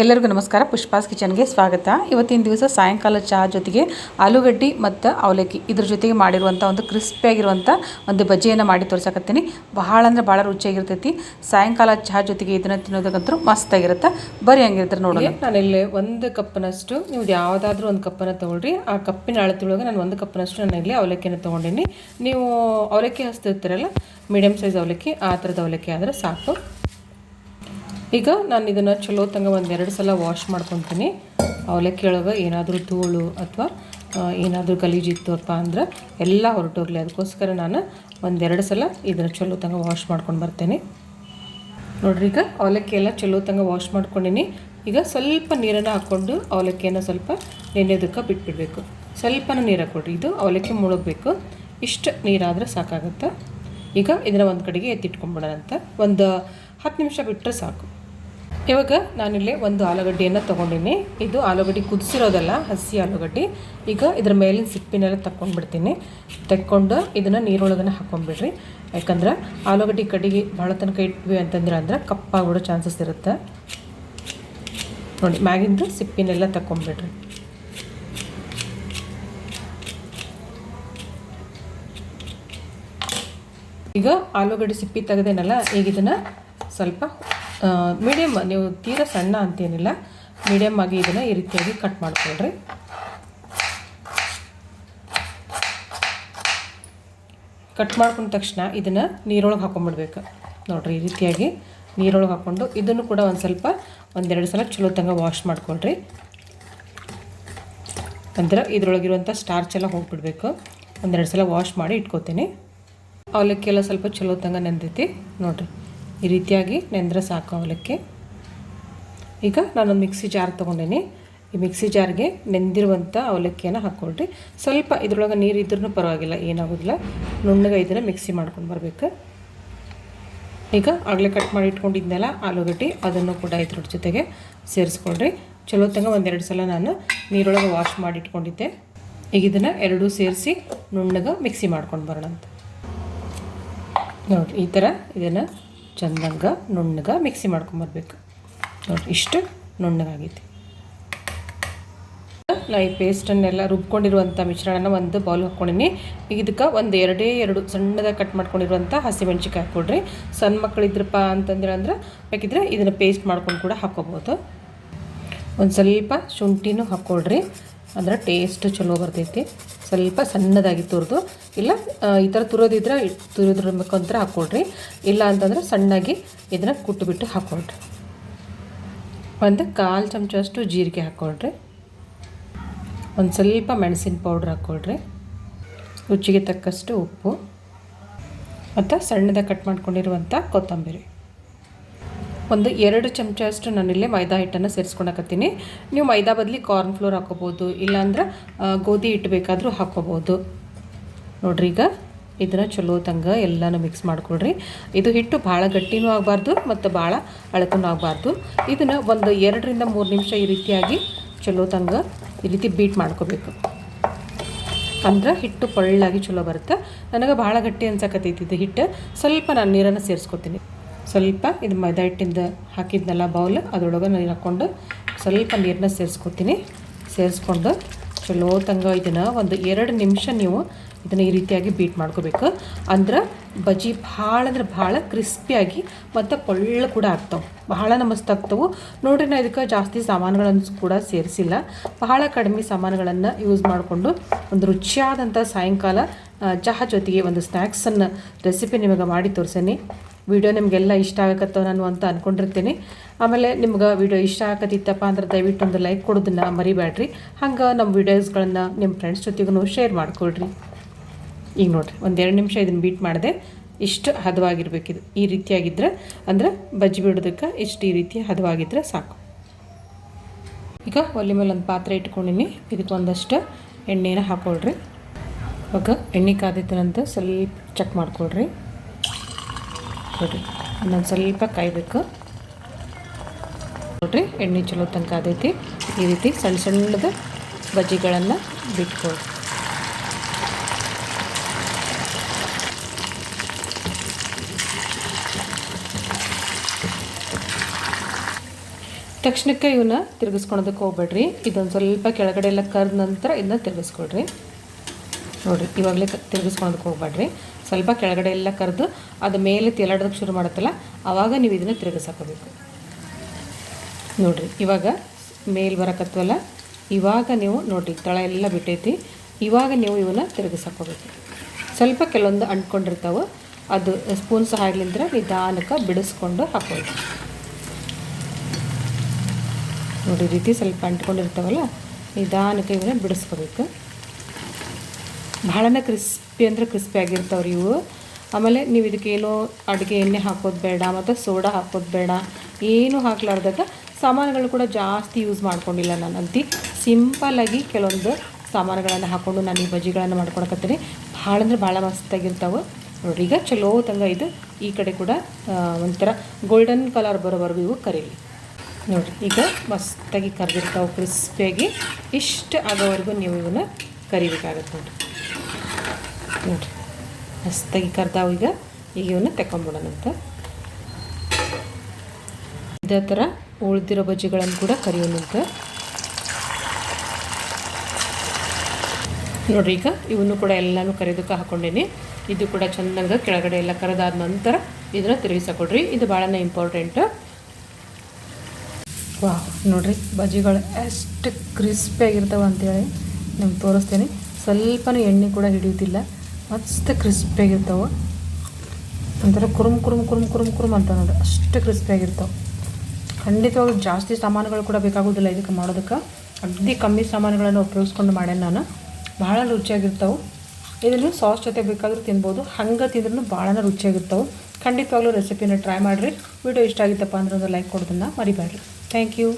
ಎಲ್ಲರಿಗೂ ನಮಸ್ಕಾರ. ಪುಷ್ಪಾಸ್ ಕಿಚನ್ಗೆ ಸ್ವಾಗತ. ಇವತ್ತಿನ ದಿವಸ ಸಾಯಂಕಾಲ ಚಹಾ ಜೊತೆಗೆ ಆಲೂಗಡ್ಡಿ ಮತ್ತು ಅವಲಕ್ಕಿ ಇದ್ರ ಜೊತೆಗೆ ಮಾಡಿರುವಂಥ ಒಂದು ಕ್ರಿಸ್ಪಿಯಾಗಿರುವಂಥ ಒಂದು ಬಜ್ಜಿಯನ್ನು ಮಾಡಿ ತೋರಿಸಕತ್ತೀನಿ. ಬಹಳ ಅಂದ್ರೆ ಭಾಳ ರುಚಿಯಾಗಿರ್ತೈತಿ. ಸಾಯಂಕಾಲ ಚಹಾ ಜೊತೆಗೆ ಇದನ್ನು ತಿನ್ನೋದಕ್ಕಂತೂ ಮಸ್ತಾಗಿರುತ್ತೆ ಬರೀ ಹಂಗಿರ್ತಾರೆ ನೋಡೋಣ. ನಾನಿಲ್ಲಿ ಒಂದು ಕಪ್ನಷ್ಟು ನೀವು ಯಾವುದಾದ್ರೂ ಒಂದು ಕಪ್ಪನ್ನು ತೊಗೊಳ್ರಿ. ಆ ಕಪ್ಪಿನ ಅಳತೆಯೊಳಗೆ ನಾನು ಒಂದು ಕಪ್ನಷ್ಟು ನಾನು ಇಲ್ಲಿ ಅವಲಕ್ಕಿಯನ್ನು ತೊಗೊಂಡಿನಿ. ನೀವು ಅವಲಕ್ಕಿ ಹಚ್ತಿರ್ತೀರಲ್ಲ ಮೀಡಿಯಮ್ ಸೈಜ್ ಅವಲಕ್ಕಿ, ಆ ಥರದ ಅವಲಕ್ಕಿ ಆದರೆ ಸಾಕು. ಈಗ ನಾನು ಇದನ್ನು ಚಲೋ ತಂಗ ಒಂದೆರಡು ಸಲ ವಾಶ್ ಮಾಡ್ಕೊತೀನಿ. ಅವಲಕ್ಕಿ ಒಳಗೆ ಏನಾದರೂ ಧೂಳು ಅಥವಾ ಏನಾದರೂ ಗಲೀಜಿತ್ತು ಅಪ್ಪ ಅಂದ್ರೆ ಎಲ್ಲ ಹೊರಟೋಗ್ಲಿ. ಅದಕ್ಕೋಸ್ಕರ ನಾನು ಒಂದೆರಡು ಸಲ ಇದನ್ನು ಚಲೋ ತಂಗ ವಾಶ್ ಮಾಡ್ಕೊಂಡು ಬರ್ತೇನೆ. ನೋಡ್ರಿ ಈಗ ಅವಲಕ್ಕಿ ಎಲ್ಲ ಚಲೋ ತಂಗ ವಾಶ್ ಮಾಡ್ಕೊಂಡಿನಿ. ಈಗ ಸ್ವಲ್ಪ ನೀರನ್ನು ಹಾಕ್ಕೊಂಡು ಅವಲಕ್ಕಿಯನ್ನು ಸ್ವಲ್ಪ ನೆನೆಯೋದಕ್ಕೆ ಬಿಟ್ಬಿಡಬೇಕು. ಸ್ವಲ್ಪನೂ ನೀರು ಹಾಕ್ಕೊಡ್ರಿ ಇದು ಅವಲಕ್ಕಿ ಮುಳುಗಬೇಕು. ಇಷ್ಟು ನೀರಾದರೆ ಸಾಕಾಗುತ್ತೆ? ಈಗ ಇದನ್ನು ಒಂದು ಕಡೆಗೆ ಎತ್ತಿಟ್ಕೊಂಡ್ಬಿಡೋಣ ಅಂತ ಒಂದು ಹತ್ತು ನಿಮಿಷ ಬಿಟ್ಟರೆ ಸಾಕು. ಇವಾಗ ನಾನಿಲ್ಲಿ ಒಂದು ಆಲೂಗಡ್ಡೆಯನ್ನು ತೊಗೊಂಡಿನಿ. ಇದು ಆಲೂಗಡ್ಡೆ ಕುದಿಸಿರೋದಲ್ಲ, ಹಸಿ ಆಲೂಗಡ್ಡೆ. ಈಗ ಇದ್ರ ಮೇಲಿನ ಸಿಪ್ಪಿನೆಲ್ಲ ತಕ್ಕೊಂಡ್ಬಿಡ್ತೀನಿ. ತಕ್ಕೊಂಡು ಇದನ್ನು ನೀರೊಳಗನೆ ಹಾಕ್ಕೊಂಬಿಡ್ರಿ ಯಾಕಂದ್ರೆ ಆಲೂಗಡ್ಡೆ ಕಡಿಗೆ ಭಾಳ ತನಕ ಇಟ್ವಿ ಅಂತಂದ್ರೆ ಅಂದ್ರೆ ಕಪ್ಪಾಗ್ಬಿಡೋ ಚಾನ್ಸಸ್ ಇರುತ್ತೆ. ನೋಡಿ, ಮ್ಯಾಗಿಂದು ಸಿಪ್ಪಿನೆಲ್ಲ ತಕ್ಕೊಂಡ್ಬಿಡ್ರಿ. ಈಗ ಆಲೂಗಡ್ಡೆ ಸಿಪ್ಪಿ ತೆಗೆದೇನಲ್ಲ, ಈಗ ಇದನ್ನು ಸ್ವಲ್ಪ ಮೀಡಿಯಮ್ ನೀವು ತೀರ ಸಣ್ಣ ಅಂತೇನಿಲ್ಲ. ಮೀಡಿಯಮ್ ಆಗಿ ಇದನ್ನು ಈ ರೀತಿಯಾಗಿ ಕಟ್ ಮಾಡ್ಕೊಳ್ರಿ. ಕಟ್ ಮಾಡ್ಕೊಂಡ ತಕ್ಷಣ ಇದನ್ನು ನೀರೊಳಗೆ ಹಾಕೊಂಡ್ಬಿಡ್ಬೇಕು ನೋಡಿರಿ, ಈ ರೀತಿಯಾಗಿ ನೀರೊಳಗೆ ಹಾಕ್ಕೊಂಡು ಇದನ್ನು ಕೂಡ ಒಂದು ಸ್ವಲ್ಪ ಒಂದೆರಡು ಸಲ ಚಲೋ ತಂಗ ವಾಶ್ ಮಾಡ್ಕೊಳ್ರಿ. ಅಂದ್ರೆ ಇದ್ರೊಳಗಿರುವಂಥ ಸ್ಟಾರ್ಚ್ ಎಲ್ಲ ಹೋಗ್ಬಿಡ್ಬೇಕು. ಒಂದೆರಡು ಸಲ ವಾಶ್ ಮಾಡಿ ಇಟ್ಕೋತೀನಿ. ಅವಲಕ್ಕಿ ಎಲ್ಲ ಸ್ವಲ್ಪ ಚಲೋ ತಂಗ ನೆಂದೈತಿ. ನೋಡಿರಿ. ಈ ರೀತಿಯಾಗಿ ನೆಂದ್ರೆ ಸಾಕು ಅವಲಕ್ಕಿ. ಈಗ ನಾನೊಂದು ಮಿಕ್ಸಿ ಜಾರ್ ತೊಗೊಂಡೇನಿ. ಈ ಮಿಕ್ಸಿ ಜಾರ್ಗೆ ನೆಂದಿರುವಂಥ ಅವಲಕ್ಕಿಯನ್ನು ಹಾಕ್ಕೊಳ್ರಿ ಸ್ವಲ್ಪ ಇದ್ರೊಳಗೆ ನೀರು ಇದ್ರೂ ಪರವಾಗಿಲ್ಲ, ಏನಾಗೋದಿಲ್ಲ. ನುಣ್ಣಗೆ ಇದನ್ನು ಮಿಕ್ಸಿ ಮಾಡ್ಕೊಂಡು ಬರಬೇಕು. ಈಗ ಆಗಲೇ ಕಟ್ ಮಾಡಿ ಇಟ್ಕೊಂಡಿದ್ನಲ್ಲ ಆಲೂಗಡ್ಡೆ, ಅದನ್ನು ಕೂಡ ಇದ್ರ ಜೊತೆಗೆ ಸೇರಿಸ್ಕೊಳ್ರಿ. ಚಲೋ ತಂಗ ಒಂದೆರಡು ಸಲ ನಾನು ನೀರೊಳಗೆ ವಾಶ್ ಮಾಡಿ ಇಟ್ಕೊಂಡಿದ್ದೆ. ಈಗ ಇದನ್ನು ಎರಡೂ ಸೇರಿಸಿ ನುಣ್ಣಗೆ ಮಿಕ್ಸಿ ಮಾಡ್ಕೊಂಡು ಬರೋಣ ಅಂತ ನೋಡಿರಿ, ಈ ಥರ ಇದನ್ನು ಚಂದಂಗ ನುಣ್ಣಗೆ ಮಿಕ್ಸಿ ಮಾಡ್ಕೊಂಬರ್ಬೇಕು ನೋಡಿ ಇಷ್ಟು ನುಣ್ಣಗಾಗೈತಿ. ನಾ ಈ ಪೇಸ್ಟನ್ನೆಲ್ಲ ರುಬ್ಕೊಂಡಿರುವಂಥ ಮಿಶ್ರಣನ ಒಂದು ಬೌಲ್ ಹಾಕ್ಕೊಂಡಿನಿ. ಇದಕ್ಕೆ ಒಂದು ಎರಡೇ ಎರಡು ಸಣ್ಣದಾಗಿ ಕಟ್ ಮಾಡ್ಕೊಂಡಿರುವಂಥ ಹಸಿಮೆಣ್ಸಿಕಾಯಿ ಹಾಕ್ಕೊಡ್ರಿ ಸಣ್ಣ ಮಕ್ಕಳಿದ್ರಪ್ಪ ಅಂತಂದ್ರೆ ಅಂದ್ರೆ, ಬೇಕಿದ್ರೆ ಇದನ್ನು ಪೇಸ್ಟ್ ಮಾಡ್ಕೊಂಡು ಕೂಡ ಹಾಕ್ಕೋಬೋದು ಒಂದು ಸ್ವಲ್ಪ ಶುಂಠಿನೂ ಹಾಕ್ಕೊಳ್ರಿ ಅಂದ್ರೆ ಟೇಸ್ಟ್ ಚಲೋ ಬರ್ತೈತಿ. ಸ್ವಲ್ಪ ಸಣ್ಣದಾಗಿ ತುರಿದು, ಇಲ್ಲ ಈ ಥರ ತುರೋದಿದ್ರೆ ತುರಿದ್ರ ಮುಖಾಂತರ ಹಾಕ್ಕೊಳ್ರಿ ಇಲ್ಲ ಅಂತಂದ್ರೆ ಸಣ್ಣಾಗಿ ಇದನ್ನು ಕುಟ್ಟುಬಿಟ್ಟು ಹಾಕ್ಕೊಳ್ರಿ ಒಂದು ಕಾಲು ಚಮಚಷ್ಟು ಜೀರಿಗೆ ಹಾಕ್ಕೊಳ್ರಿ ಒಂದು ಸ್ವಲ್ಪ ಮೆಣಸಿನ ಪೌಡ್ರ್ ಹಾಕ್ಕೊಳ್ರಿ ರುಚಿಗೆ ತಕ್ಕಷ್ಟು ಉಪ್ಪು. ಮತ್ತು ಸಣ್ಣದಾಗಿ ಕಟ್ ಮಾಡ್ಕೊಂಡಿರುವಂಥ ಕೊತ್ತಂಬರಿ. ಒಂದು ಎರಡು ಚಮಚ ಅಷ್ಟು ನಾನಿಲ್ಲಿ ಮೈದಾ ಹಿಟ್ಟನ್ನು ಸೇರಿಸ್ಕೊಳಕತ್ತೀನಿ. ನೀವು ಮೈದಾ ಬದಲಿ ಕಾರ್ನ್ ಫ್ಲೋರ್ ಹಾಕೋಬೋದು, ಇಲ್ಲಾಂದ್ರೆ ಗೋಧಿ ಹಿಟ್ಟು ಬೇಕಾದರೂ ಹಾಕೋಬೋದು. ನೋಡ್ರಿ ಈಗ, ಇದನ್ನು ಚಲೋ ತಂಗ ಎಲ್ಲನೂ ಮಿಕ್ಸ್ ಮಾಡ್ಕೊಳ್ರಿ. ಇದು ಹಿಟ್ಟು ಭಾಳ ಗಟ್ಟಿನೂ ಆಗಬಾರ್ದು ಮತ್ತು ಭಾಳ ಅಳತೂ ಆಗಬಾರ್ದು. ಇದನ್ನು ಒಂದು ಎರಡರಿಂದ ಮೂರು ನಿಮಿಷ ಈ ರೀತಿಯಾಗಿ ಚಲೋ ತಂಗ ಈ ರೀತಿ ಬೀಟ್ ಮಾಡ್ಕೋಬೇಕು. ಅಂದ್ರೆ ಹಿಟ್ಟು ಪಳ್ಳಾಗಿ ಚಲೋ ಬರುತ್ತೆ. ನನಗೆ ಭಾಳ ಗಟ್ಟಿ ಅನ್ಸಕತ್ತೈತಿ ಇದು ಹಿಟ್ಟು. ಸ್ವಲ್ಪ ನಾನು ನೀರನ್ನು ಸೇರಿಸ್ಕೊತೀನಿ. ಸ್ವಲ್ಪ ಇದು ಮೈದಾ ಹಿಟ್ಟಿಂದ ಹಾಕಿದ್ನಲ್ಲ ಬೌಲ್ ಅದರೊಳಗೆ ನೀರು ಹಾಕ್ಕೊಂಡು ಸ್ವಲ್ಪ ನೀರನ್ನ ಸೇರಿಸ್ಕೊತೀನಿ ಸೇರಿಸ್ಕೊಂಡು ಚಲೋ ತಂಗ ಇದನ್ನು ಒಂದು ಎರಡು ನಿಮಿಷ ನೀವು ಇದನ್ನು ಈ ರೀತಿಯಾಗಿ ಬೀಟ್ ಮಾಡ್ಕೋಬೇಕು. ಅಂದ್ರೆ ಬಜ್ಜಿ ಭಾಳ ಅಂದ್ರೆ ಭಾಳ ಕ್ರಿಸ್ಪಿಯಾಗಿ ಮತ್ತು ಪೊಳ್ಳು ಕೂಡ ಆಗ್ತಾವೆ. ಬಹಳ ಮಸ್ತ್ ಆಗ್ತವೆ. ನೋಡ್ರಿ ನಾ ಇದಕ್ಕೆ ಜಾಸ್ತಿ ಸಾಮಾನುಗಳನ್ನು ಕೂಡ ಸೇರಿಸಿಲ್ಲ. ಬಹಳ ಕಡಿಮೆ ಸಾಮಾನುಗಳನ್ನು ಯೂಸ್ ಮಾಡಿಕೊಂಡು ಒಂದು ರುಚಿಯಾದಂಥ ಸಾಯಂಕಾಲ ಚಹಾ ಜೊತೆಗೆ ಒಂದು ಸ್ನ್ಯಾಕ್ಸನ್ನು ರೆಸಿಪಿ ನಿಮಗೆ ಮಾಡಿ ತೋರಿಸೇನಿ. ವಿಡಿಯೋ ನಿಮಗೆಲ್ಲ ಇಷ್ಟ ಆಗತ್ತೋ ನಾನು ಅಂತ ಅಂದ್ಕೊಂಡಿರ್ತೀನಿ ಆಮೇಲೆ ನಿಮ್ಗೆ ವಿಡಿಯೋ ಇಷ್ಟ ಆಗತ್ತಿತ್ತಪ್ಪ ಅಂದ್ರೆ ದಯವಿಟ್ಟು ಒಂದು ಲೈಕ್ ಕೊಡೋದನ್ನು ಮರಿಬೇಡ್ರಿ. ಹಂಗೆ ನಮ್ಮ ವಿಡಿಯೋಸ್ಗಳನ್ನ ನಿಮ್ಮ ಫ್ರೆಂಡ್ಸ್ ಜೊತೆಗೂ ಶೇರ್ ಮಾಡ್ಕೊಳ್ರಿ. ಈಗ ನೋಡಿರಿ, ಒಂದೆರಡು ನಿಮಿಷ ಇದನ್ನು ಬೀಟ್ ಮಾಡಿದೆ. ಇಷ್ಟು ಇದು ಈ ರೀತಿಯಾಗಿದ್ದರೆ ಅಂದ್ರೆ ಬಜ್ಜಿ ಬಿಡೋದಕ್ಕೆ ಇಷ್ಟು ಈ ರೀತಿ ಹದವಾಗಿದ್ದರೆ ಸಾಕು. ಈಗ ಒಲೆ ಮೇಲೆ ಒಂದು ಪಾತ್ರೆ ಇಟ್ಕೊಂಡಿನಿ. ಇದಕ್ಕೆ ಒಂದಷ್ಟು ಎಣ್ಣೆನ ಹಾಕ್ಕೊಳ್ರಿ ಇವಾಗ ಎಣ್ಣೆ ಕಾದಿತ್ತನಂತ ಸ್ವಲ್ಪ ಚೆಕ್ ಮಾಡ್ಕೊಳ್ರಿ. ನೋಡಿರಿ ಇನ್ನೊಂದು ಸ್ವಲ್ಪ ಕಾಯಬೇಕು. ನೋಡಿರಿ, ಎಣ್ಣೆ ಚಲೋ ತನಕ ಅದೈತಿ ಈ ರೀತಿ ಸಣ್ಣ ಸಣ್ಣದ ಬಜ್ಜಿಗಳನ್ನು ಬಿಟ್ಕೊಳ್ರಿ ತಕ್ಷಣಕ್ಕೆ ಇವನ್ನ ತಿರುಗಿಸ್ಕೊಳೋದಕ್ಕೆ ಹೋಗ್ಬೇಡ್ರಿ. ಇದೊಂದು ಸ್ವಲ್ಪ ಕೆಳಗಡೆ ಎಲ್ಲ ಕರೆದ ನಂತರ ಇದನ್ನ ತಿರುಗಿಸ್ಕೊಳ್ರಿ ನೋಡಿರಿ, ಇವಾಗಲೇ ತಿರುಗಿಸ್ಕೊಳೋದಕ್ಕೆ ಹೋಗ್ಬೇಡ್ರಿ. ಸ್ವಲ್ಪ ಕೆಳಗಡೆ ಎಲ್ಲ ಕರೆದು ಅದು ಮೇಲೆ ತೇಲಾಡೋದಕ್ಕೆ ಶುರು ಮಾಡುತ್ತಲ್ಲ ಆವಾಗ ನೀವು ಇದನ್ನು ತಿರುಗಿಸಾಕೋಬೇಕು. ನೋಡಿರಿ, ಇವಾಗ ಮೇಲೆ ಬರಕತ್ವಲ್ಲ, ಇವಾಗ ನೀವು ನೋಡಿರಿ, ತಳ ಎಲ್ಲ ಬಿಟ್ಟೈತಿ. ಇವಾಗ ನೀವು ಇವನ್ನ ತಿರುಗಿಸಾಕೋಬೇಕು. ಸ್ವಲ್ಪ ಕೆಲವೊಂದು ಅಂಟ್ಕೊಂಡಿರ್ತಾವೆ, ಅದು ಸ್ಪೂನ್ ಸಹಾಯಲಿಂದ ನಿಧಾನಕ್ಕೆ ಬಿಡಿಸ್ಕೊಂಡು ಹಾಕೋದು ನೋಡಿ ರೀತಿ ಸ್ವಲ್ಪ ಅಂಟ್ಕೊಂಡಿರ್ತಾವಲ್ಲ, ನಿಧಾನಕ್ಕೆ ಇವನ್ನ ಬಿಡಿಸ್ಕೋಬೇಕು. ಭಾಳನೇ ಕ್ರಿಸ್ಪಿ ಅಂದರೆ ಕ್ರಿಸ್ಪಿ ಆಗಿರ್ತಾವ್ರಿ ಇವು. ಆಮೇಲೆ ನೀವು ಇದಕ್ಕೇನೋ ಅಡುಗೆ ಎಣ್ಣೆ ಹಾಕೋದು ಬೇಡ, ಮತ್ತು ಸೋಡಾ ಹಾಕೋದು ಬೇಡ, ಏನೂ ಹಾಕ್ಲಾರ್ದಾಗ ಸಾಮಾನುಗಳು ಕೂಡ ಜಾಸ್ತಿ ಯೂಸ್ ಮಾಡ್ಕೊಂಡಿಲ್ಲ ನಾನು ಅಂತಿ. ಸಿಂಪಲ್ಲಾಗಿ ಕೆಲವೊಂದು ಸಾಮಾನುಗಳನ್ನು ಹಾಕ್ಕೊಂಡು ನಾನು ಈ ಬಜ್ಜಿಗಳನ್ನು ಮಾಡ್ಕೊಳಕತ್ತೀನಿ. ಭಾಳ ಅಂದ್ರೆ ಭಾಳ ಮಸ್ತಾಗಿರ್ತಾವೆ. ನೋಡಿರಿ, ಈಗ ಚಲೋ ತಂಗ ಇದು. ಈ ಕಡೆ ಕೂಡ ಒಂಥರ ಗೋಲ್ಡನ್ ಕಲರ್ ಬರೋವರೆಗೂ ಇವು ಕರೀಲಿ. ನೋಡಿರಿ, ಈಗ ಮಸ್ತಾಗಿ ಕರೆದಿರ್ತಾವೆ ಕ್ರಿಸ್ಪಿಯಾಗಿ ಇಷ್ಟು ಆಗೋವರೆಗೂ ನೀವು ಇವನ್ನ ಕರಿಬೇಕಾಗತ್ತೆ ನೋಡಿರಿ. ನೋಡಿರಿ. ಮಸ್ತಾಗಿ ಕರ್ದಾವು ಈಗ. ಈಗ ಇವನ್ನ ತೆಕೊಂಬಿಡೋಣಂತ ಇದೇ ಥರ ಉಳಿದಿರೋ ಬಜ್ಜಿಗಳನ್ನು ಕೂಡ ಕರಿಯೋಣಂತ ನೋಡ್ರಿ ಈಗ ಇವನ್ನು ಕೂಡ ಎಲ್ಲನೂ ಕರಿದಕ್ಕೆ ಹಾಕ್ಕೊಂಡೇನಿ ಇದು ಕೂಡ ಚೆನ್ನಾಗ ಕೆಳಗಡೆ ಎಲ್ಲ ಕರೆದಾದ ನಂತರ ಇದನ್ನ ತಿರುಗಿಸಿಕೊಡ್ರಿ. ಇದು ಭಾಳನೇ ಇಂಪಾರ್ಟೆಂಟ್ ವಾ ನೋಡ್ರಿ ಬಜ್ಜಿಗಳು ಎಷ್ಟು ಕ್ರಿಸ್ಪಿಯಾಗಿರ್ತಾವೆ ಅಂತೇಳಿ ನಿಮ್ಗೆ ತೋರಿಸ್ತೇನೆ. ಸ್ವಲ್ಪನೂ ಎಣ್ಣೆ ಕೂಡ ಹಿಡಿಯೋದಿಲ್ಲ. ಮಸ್ತ್ ಕ್ರಿಸ್ಪಿಯಾಗಿರ್ತಾವೆ ಒಂಥರ ಕುರುಮ್ ಕುರುಮ್ ಕುರುಮ್ ಕುರುಮ್ ಕುರುಮ್ ಅಂತ ಅನ್ನೋದು. ಅಷ್ಟು ಕ್ರಿಸ್ಪಿಯಾಗಿರ್ತಾವೆ ಖಂಡಿತವಾಗ್ಲೂ ಜಾಸ್ತಿ ಸಾಮಾನುಗಳು ಕೂಡ ಬೇಕಾಗೋದಿಲ್ಲ ಇದಕ್ಕೆ ಮಾಡೋದಕ್ಕೆ. ಅಗದಿ ಕಮ್ಮಿ ಸಾಮಾನುಗಳನ್ನು ಉಪಯೋಗಿಸ್ಕೊಂಡು ಮಾಡ್ಯಾನ ನಾನು. ಭಾಳ ರುಚಿಯಾಗಿರ್ತಾವೆ. ಇದನ್ನು ಸಾಸ್ ಜೊತೆ ಬೇಕಾದರೂ ತಿನ್ಬೋದು. ಹಂಗೆ ತಿಂದ್ರೂ ಭಾಳ ರುಚಿಯಾಗಿರ್ತಾವೆ. ಖಂಡಿತವಾಗ್ಲೂ ರೆಸಿಪಿನ ಟ್ರೈ ಮಾಡಿರಿ. ವಿಡಿಯೋ ಇಷ್ಟ ಆಗಿತ್ತಪ್ಪ ಅಂದ್ರೆ ಒಂದು ಲೈಕ್ ಕೊಡೋದನ್ನು ಮರಿಬೇಡ್ರಿ. Thank you